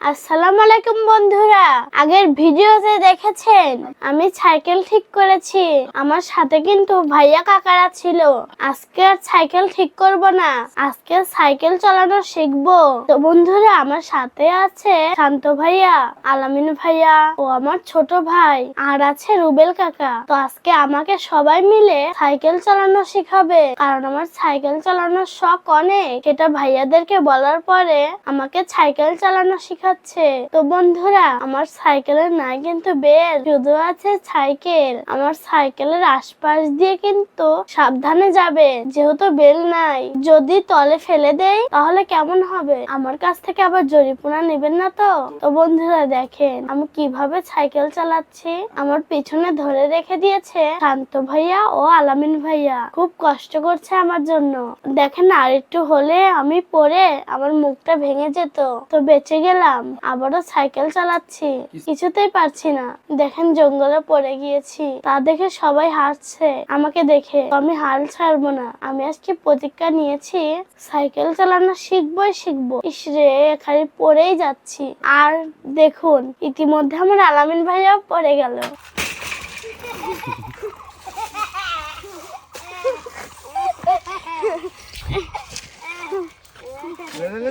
আসসালামু আলাইকুম বন্ধুরা। আগের ভিডিওতে দেখেছেন? আমি সাইকেল ঠিক করেছি। আমার সাথে কিন্তু ভাইয়া কাকারা ছিল। আজকে আর সাইকেল ঠিক করব না। আজকে সাইকেল চালানো শিখব। তো বন্ধুরা, আমার সাথে আছে শান্ত ভাইয়া, আলামিন ভাইয়া ও আমার ছোট ভাই, আর আছে রুবেল কাকা। তো আজকে আমাকে সবাই মিলে সাইকেল চালানো শিখাবে। কারণ আমার সাইকেল চালানোর শখ অনেক। এটা ভাইয়াদেরকে বলার পরে আমাকে সাইকেল চালানো শিখাচ্ছে তো বন্ধুরা, আমার সাইকেলের নাই কিন্তু বেল, শুধু আছে সাইকেল। আমার সাইকেলের আশপাশ দিয়ে কিন্তু সাবধানে যাবে যেহেতু বেল নাই। যদি তলে ফেলে দেয় তাহলে কেমন হবে? আমার কাছ থেকে আবার জরিপুনা নেবেন না তো? তো বন্ধুরা, দেখেন, আমি কীভাবে সাইকেল চালাচ্ছি। আমার পিছনে ধরে রেখে দিয়েছে শান্ত ভাইয়া ও আলামিন ভাইয়া। খুব কষ্ট করছে আমার জন্য। দেখেন আর একটু হলে আমি পরে আমার মুখটা ভেঙে যেত। তো বেঁচে গেলাম। আবারও সাইকেল চালাচ্ছি। কিছুতেই পারছি না। দেখেন জঙ্গলে পড়ে গিয়েছি। তা দেখে সবাই হাসছে। আমাকে দেখে, আমি হাল ছাড়বো না। আমি আজকে প্রতিজ্ঞা নিয়েছি, সাইকেল চালানো শিখবোই শিখব। ইসরে খালি পড়েই যাচ্ছি। আর দেখুন, ইতিমধ্যে আমার আলামিন ভাইয়াও পড়ে গেল।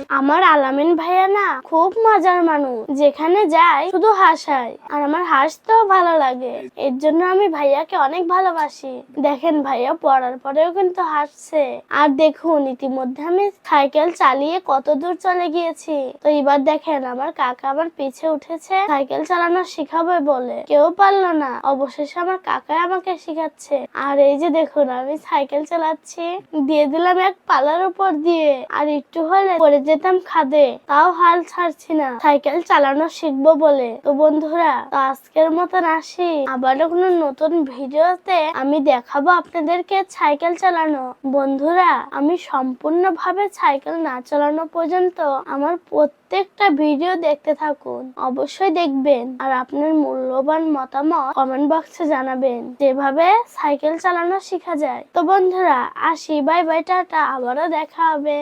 আমার আলামিন ভাইয়া না খুব মজার মানুষ। যেখানে যায় শুধু হাসায়। আর আমার হাসতেও ভালো লাগে। এর জন্য আমি ভাইয়াকে অনেক ভালোবাসি। দেখেন ভাইয়া পড়ার পরেও কিন্তু হাসছে। আর দেখুন, ইতিমধ্যে আমি সাইকেল চালিয়ে কত দূর চলে গিয়েছি। তো এবার দেখেন, আমার কাকা আমার পিছে উঠেছে। সাইকেল চালানো শিখাবে বলে। কেউ পারল না। অবশেষে আমার কাকাই আমাকে শিখাচ্ছে। আর এই যে দেখুন, আমি সাইকেল চালাচ্ছি। দিয়ে দিলাম এক পালার উপর দিয়ে। আর একটু পড়ে যেতাম খাদে, তাও হাল ছাড়ছি না। সাইকেল চালানো শিখব বলে। তো বন্ধুরা, তো আজকের মতন আসি। আবারও কোনো নতুন ভিডিওতে আমি দেখাবো আপনাদেরকে সাইকেল চালানো। বন্ধুরা, আমি সম্পূর্ণভাবে সাইকেল না চালানো পর্যন্ত আমার প্রত্যেকটা ভিডিও দেখতে থাকুন। অবশ্যই দেখবেন। আর আপনার মূল্যবান মতামত কমেন্ট বক্সে জানাবেন যেভাবে সাইকেল চালানো শেখা যায়। তো বন্ধুরা, আসি। বাই বাই, টাটা। আবারও দেখা হবে।